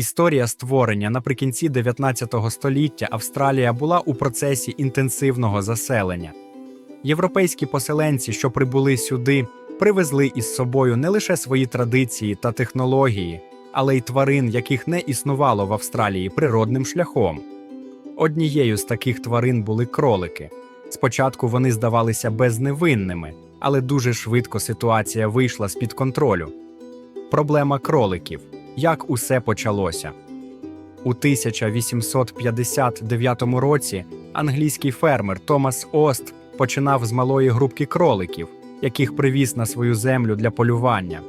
Історія створення наприкінці 19 століття Австралія була у процесі інтенсивного заселення. Європейські поселенці, що прибули сюди, привезли із собою не лише свої традиції та технології, але й тварин, яких не існувало в Австралії природним шляхом. Однією з таких тварин були кролики. Спочатку вони здавалися безневинними, але дуже швидко ситуація вийшла з-під контролю. Проблема кроликів. Як усе почалося? У 1859 році англійський фермер Томас Ост починав з малої групки кроликів, яких привіз на свою землю для полювання.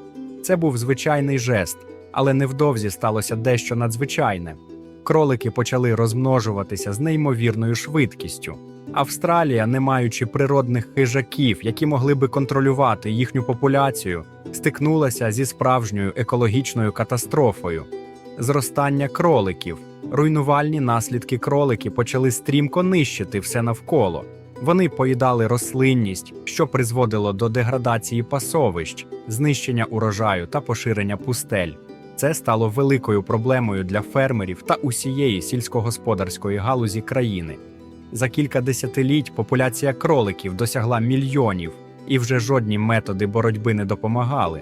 Це був звичайний жест, але невдовзі сталося дещо надзвичайне. Кролики почали розмножуватися з неймовірною швидкістю. Австралія, не маючи природних хижаків, які могли би контролювати їхню популяцію, стикнулася зі справжньою екологічною катастрофою. Зростання кроликів, руйнувальні наслідки кролики почали стрімко нищити все навколо. Вони поїдали рослинність, що призводило до деградації пасовищ, знищення урожаю та поширення пустель. Це стало великою проблемою для фермерів та усієї сільськогосподарської галузі країни. За кілька десятиліть популяція кроликів досягла мільйонів, і вже жодні методи боротьби не допомагали.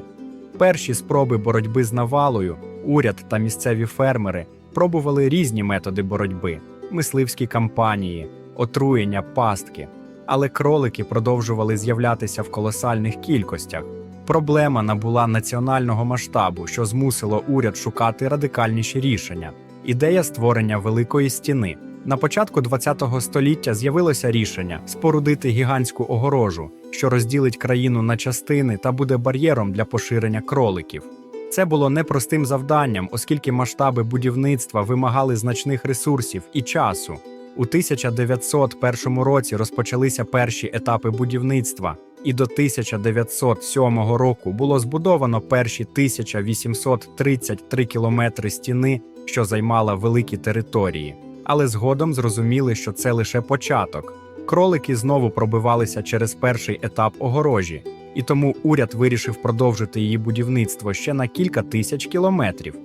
Перші спроби боротьби з навалою, уряд та місцеві фермери пробували різні методи боротьби: мисливські кампанії, отруєння, пастки. Але кролики продовжували з'являтися в колосальних кількостях. Проблема набула національного масштабу, що змусило уряд шукати радикальніші рішення. Ідея створення великої стіни. На початку ХХ століття з'явилося рішення спорудити гігантську огорожу, що розділить країну на частини та буде бар'єром для поширення кроликів. Це було непростим завданням, оскільки масштаби будівництва вимагали значних ресурсів і часу. У 1901 році розпочалися перші етапи будівництва, і до 1907 року було збудовано перші 1833 кілометри стіни, що займала великі території. Але згодом зрозуміли, що це лише початок. Кролики знову пробивалися через перший етап огорожі, і тому уряд вирішив продовжити її будівництво ще на кілька тисяч кілометрів.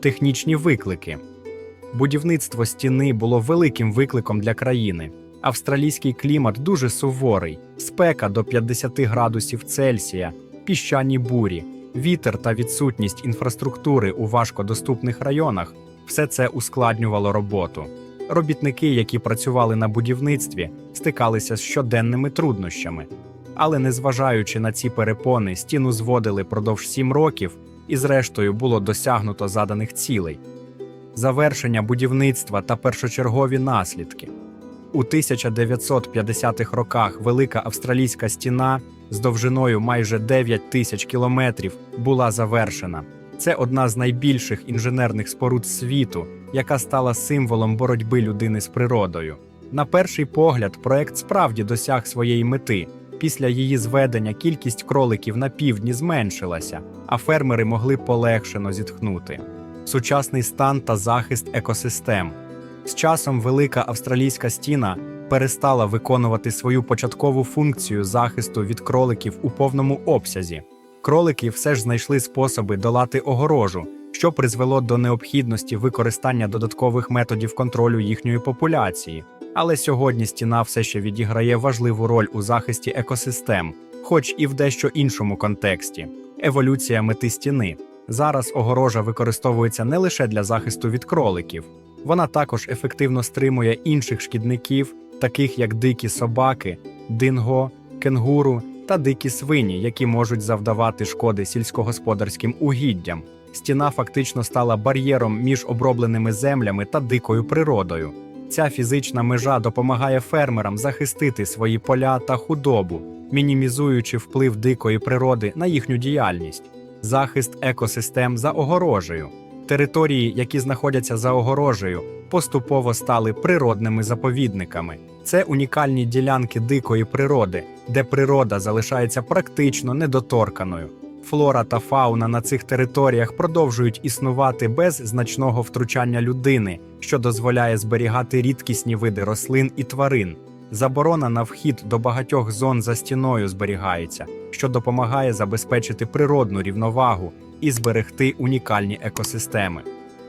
Технічні виклики. Будівництво стіни було великим викликом для країни. Австралійський клімат дуже суворий, спека до 50 градусів Цельсія, піщані бурі, вітер та відсутність інфраструктури у важкодоступних районах все це ускладнювало роботу. Робітники, які працювали на будівництві, стикалися з щоденними труднощами. Але незважаючи на ці перепони, стіну зводили продовж сім років, і зрештою було досягнуто заданих цілей. Завершення будівництва та першочергові наслідки. У 1950-х роках велика австралійська стіна з довжиною майже 9 тисяч кілометрів була завершена. Це одна з найбільших інженерних споруд світу, яка стала символом боротьби людини з природою. На перший погляд, проект справді досяг своєї мети. Після її зведення кількість кроликів на півдні зменшилася, а фермери могли полегшено зітхнути. Сучасний стан та захист екосистем. З часом велика австралійська стіна перестала виконувати свою початкову функцію захисту від кроликів у повному обсязі. Кролики все ж знайшли способи долати огорожу, що призвело до необхідності використання додаткових методів контролю їхньої популяції. Але сьогодні стіна все ще відіграє важливу роль у захисті екосистем, хоч і в дещо іншому контексті. Еволюція мети стіни. Зараз огорожа використовується не лише для захисту від кроликів, вона також ефективно стримує інших шкідників, таких як дикі собаки, динго, кенгуру та дикі свині, які можуть завдавати шкоди сільськогосподарським угіддям. Стіна фактично стала бар'єром між обробленими землями та дикою природою. Ця фізична межа допомагає фермерам захистити свої поля та худобу, мінімізуючи вплив дикої природи на їхню діяльність, захист екосистем за огорожею. Території, які знаходяться за огорожею, поступово стали природними заповідниками. Це унікальні ділянки дикої природи, де природа залишається практично недоторканою. Флора та фауна на цих територіях продовжують існувати без значного втручання людини, що дозволяє зберігати рідкісні види рослин і тварин. Заборона на вхід до багатьох зон за стіною зберігається, що допомагає забезпечити природну рівновагу і зберегти унікальні екосистеми.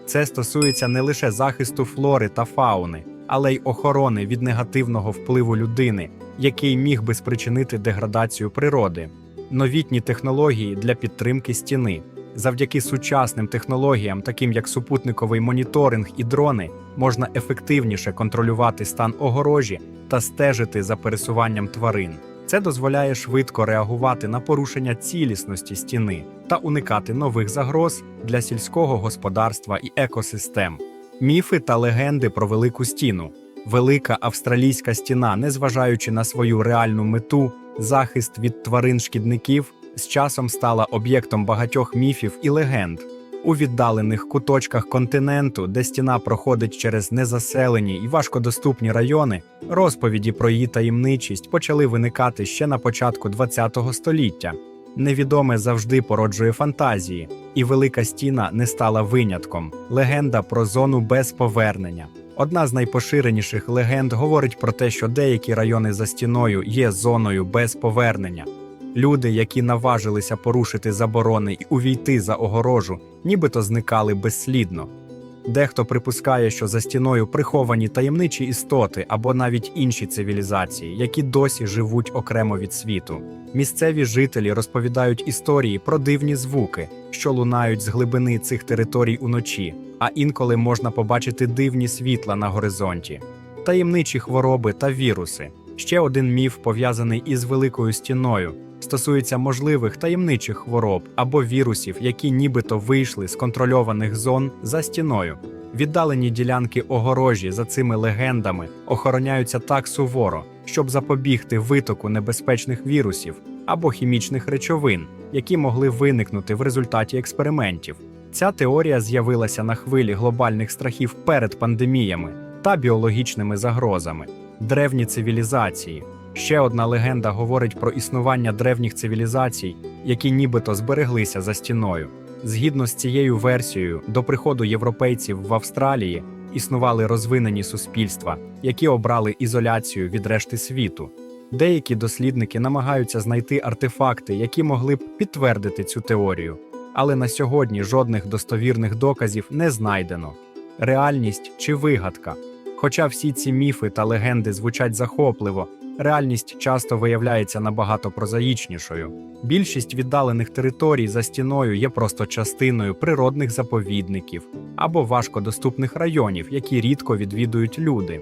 Це стосується не лише захисту флори та фауни, але й охорони від негативного впливу людини, який міг би спричинити деградацію природи, новітні технології для підтримки стіни. Завдяки сучасним технологіям, таким як супутниковий моніторинг і дрони, можна ефективніше контролювати стан огорожі та стежити за пересуванням тварин. Це дозволяє швидко реагувати на порушення цілісності стіни та уникати нових загроз для сільського господарства і екосистем. Міфи та легенди про велику стіну. Велика австралійська стіна, незважаючи на свою реальну мету, захист від тварин-шкідників, з часом стала об'єктом багатьох міфів і легенд. У віддалених куточках континенту, де стіна проходить через незаселені і важкодоступні райони, розповіді про її таємничість почали виникати ще на початку ХХ століття. Невідоме завжди породжує фантазії, і велика стіна не стала винятком. Легенда про зону без повернення. Одна з найпоширеніших легенд говорить про те, що деякі райони за стіною є зоною без повернення. Люди, які наважилися порушити заборони і увійти за огорожу, нібито зникали безслідно. Дехто припускає, що за стіною приховані таємничі істоти або навіть інші цивілізації, які досі живуть окремо від світу. Місцеві жителі розповідають історії про дивні звуки, що лунають з глибини цих територій уночі, а інколи можна побачити дивні світла на горизонті, таємничі хвороби та віруси. Ще один міф, пов'язаний із великою стіною, стосується можливих таємничих хвороб або вірусів, які нібито вийшли з контрольованих зон за стіною. Віддалені ділянки огорожі за цими легендами охороняються так суворо, щоб запобігти витоку небезпечних вірусів або хімічних речовин, які могли виникнути в результаті експериментів. Ця теорія з'явилася на хвилі глобальних страхів перед пандеміями та біологічними загрозами. Древні цивілізації. Ще одна легенда говорить про існування древніх цивілізацій, які нібито збереглися за стіною. Згідно з цією версією, до приходу європейців в Австралії існували розвинені суспільства, які обрали ізоляцію від решти світу. Деякі дослідники намагаються знайти артефакти, які могли б підтвердити цю теорію, але на сьогодні жодних достовірних доказів не знайдено. Реальність чи вигадка. Хоча всі ці міфи та легенди звучать захопливо, реальність часто виявляється набагато прозаїчнішою. Більшість віддалених територій за стіною є просто частиною природних заповідників або важкодоступних районів, які рідко відвідують люди.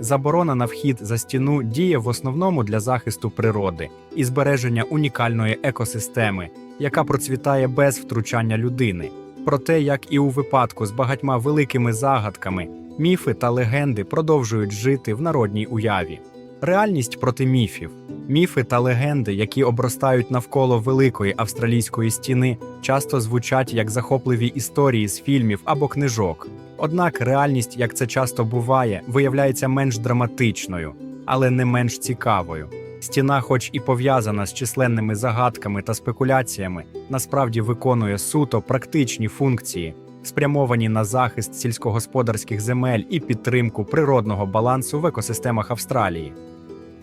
Заборона на вхід за стіну діє в основному для захисту природи і збереження унікальної екосистеми, яка процвітає без втручання людини. Проте, як і у випадку з багатьма великими загадками, міфи та легенди продовжують жити в народній уяві. Реальність проти міфів. Міфи та легенди, які обростають навколо великої австралійської стіни, часто звучать як захопливі історії з фільмів або книжок. Однак реальність, як це часто буває, виявляється менш драматичною, але не менш цікавою. Стіна, хоч і пов'язана з численними загадками та спекуляціями, насправді виконує суто практичні функції, спрямовані на захист сільськогосподарських земель і підтримку природного балансу в екосистемах Австралії.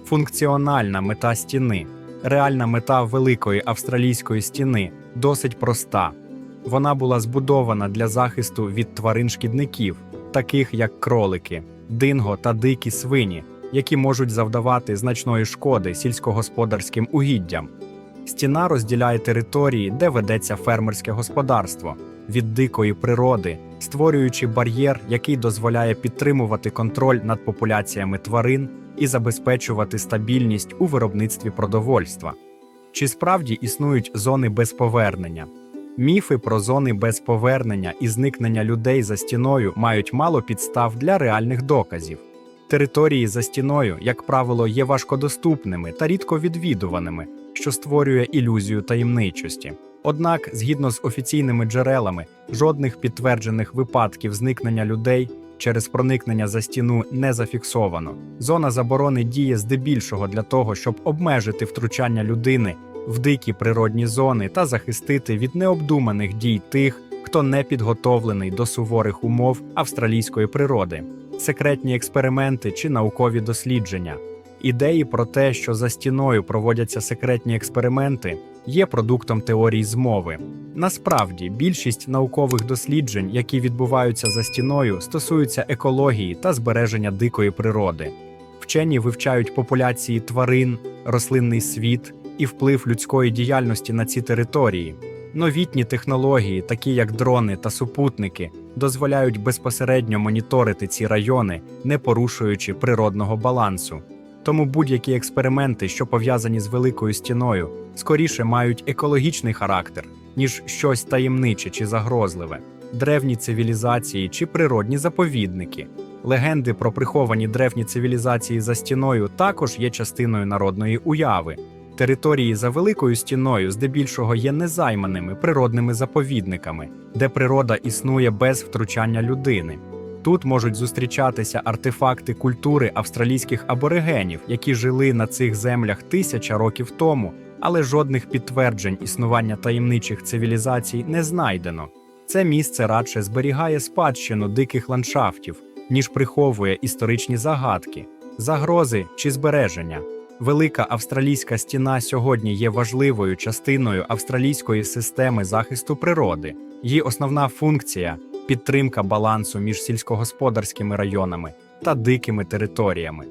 Функціональна мета стіни. Реальна мета великої австралійської стіни досить проста. Вона була збудована для захисту від тварин-шкідників, таких як кролики, динго та дикі свині, які можуть завдавати значної шкоди сільськогосподарським угіддям. Стіна розділяє території, де ведеться фермерське господарство, від дикої природи, створюючи бар'єр, який дозволяє підтримувати контроль над популяціями тварин і забезпечувати стабільність у виробництві продовольства. Чи справді існують зони без повернення? Міфи про зони без повернення і зникнення людей за стіною мають мало підстав для реальних доказів. Території за стіною, як правило, є важкодоступними та рідко відвідуваними, що створює ілюзію таємничості. Однак, згідно з офіційними джерелами, жодних підтверджених випадків зникнення людей через проникнення за стіну не зафіксовано. Зона заборони діє здебільшого для того, щоб обмежити втручання людини в дикі природні зони та захистити від необдуманих дій тих, хто не підготовлений до суворих умов австралійської природи, секретні експерименти чи наукові дослідження. Ідеї про те, що за стіною проводяться секретні експерименти, є продуктом теорії змови. Насправді, більшість наукових досліджень, які відбуваються за стіною, стосуються екології та збереження дикої природи. Вчені вивчають популяції тварин, рослинний світ і вплив людської діяльності на ці території. Новітні технології, такі як дрони та супутники, дозволяють безпосередньо моніторити ці райони, не порушуючи природного балансу. Тому будь-які експерименти, що пов'язані з великою стіною, скоріше мають екологічний характер, ніж щось таємниче чи загрозливе, древні цивілізації чи природні заповідники. Легенди про приховані древні цивілізації за стіною також є частиною народної уяви. Території за великою стіною здебільшого є незайманими природними заповідниками, де природа існує без втручання людини. Тут можуть зустрічатися артефакти культури австралійських аборигенів, які жили на цих землях тисяча років тому, але жодних підтверджень існування таємничих цивілізацій не знайдено. Це місце радше зберігає спадщину диких ландшафтів, ніж приховує історичні загадки, загрози чи збереження. Велика австралійська стіна сьогодні є важливою частиною австралійської системи захисту природи. Її основна функція підтримка балансу між сільськогосподарськими районами та дикими територіями.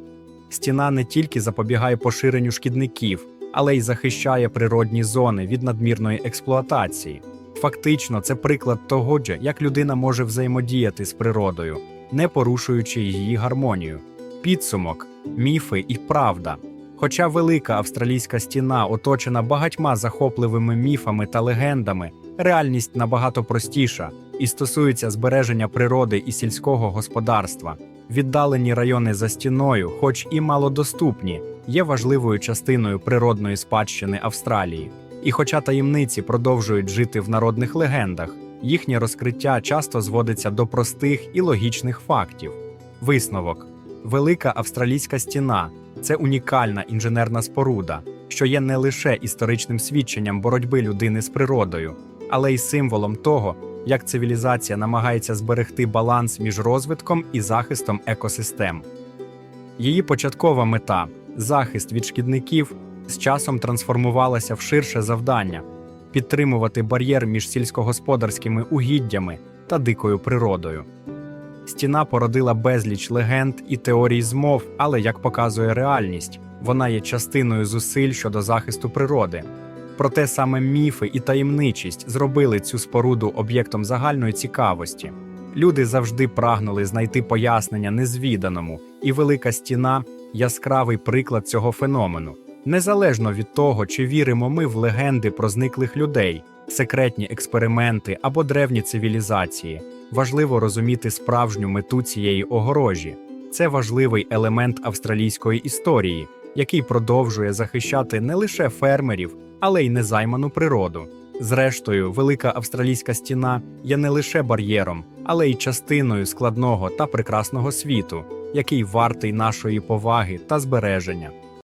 Стіна не тільки запобігає поширенню шкідників, але й захищає природні зони від надмірної експлуатації. Фактично, це приклад того, як людина може взаємодіяти з природою, не порушуючи її гармонію. Підсумок, міфи і правда. Хоча велика австралійська стіна оточена багатьма захопливими міфами та легендами, реальність набагато простіша і стосується збереження природи і сільського господарства. Віддалені райони за стіною, хоч і малодоступні, є важливою частиною природної спадщини Австралії. І хоча таємниці продовжують жити в народних легендах, їхнє розкриття часто зводиться до простих і логічних фактів. Висновок: Велика австралійська стіна це унікальна інженерна споруда, що є не лише історичним свідченням боротьби людини з природою, але й символом того, як цивілізація намагається зберегти баланс між розвитком і захистом екосистем. Її початкова мета захист від шкідників з часом трансформувалася в ширше завдання підтримувати бар'єр між сільськогосподарськими угіддями та дикою природою. Стіна породила безліч легенд і теорій змов, але як показує реальність, вона є частиною зусиль щодо захисту природи. Проте саме міфи і таємничість зробили цю споруду об'єктом загальної цікавості. Люди завжди прагнули знайти пояснення незвіданому, і велика стіна яскравий приклад цього феномену. Незалежно від того, чи віримо ми в легенди про зниклих людей, секретні експерименти або древні цивілізації, важливо розуміти справжню мету цієї огорожі. Це важливий елемент австралійської історії, який продовжує захищати не лише фермерів, але й незайману природу. Зрештою, велика австралійська стіна є не лише бар'єром, але й частиною складного та прекрасного світу, який вартий нашої поваги та збереження.